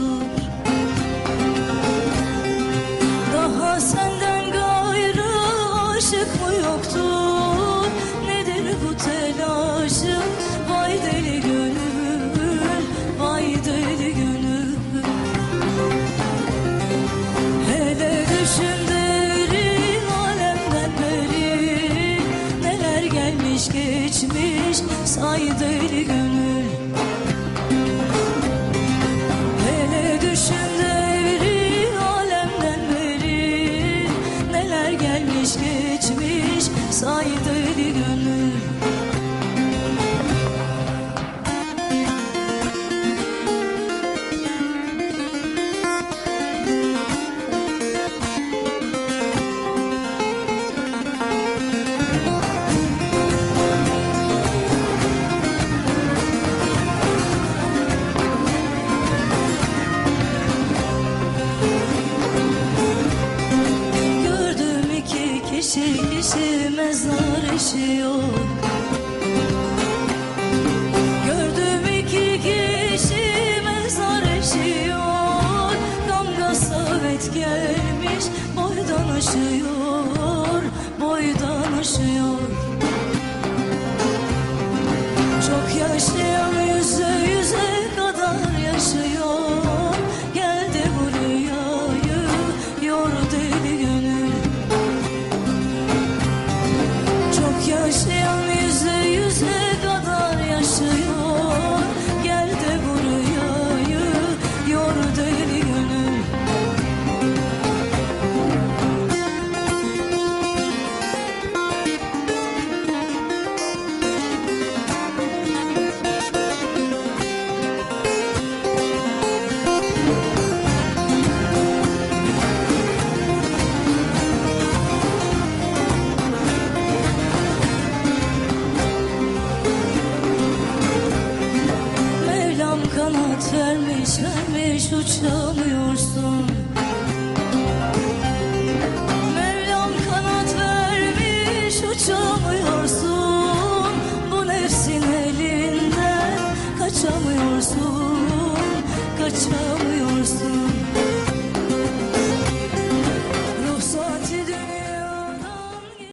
yoktur. Daha senden gayrı aşık mı yoktur? Nedir bu telaşım vay deli gönül Vay deli gönül. Hele düşün derin alemden beri Neler gelmiş geçmiş say deli gönül Gördüm iki kişi mezar işiyor Damga savet gelmiş boydan aşıyor Vermiş vermiş uçamıyorsun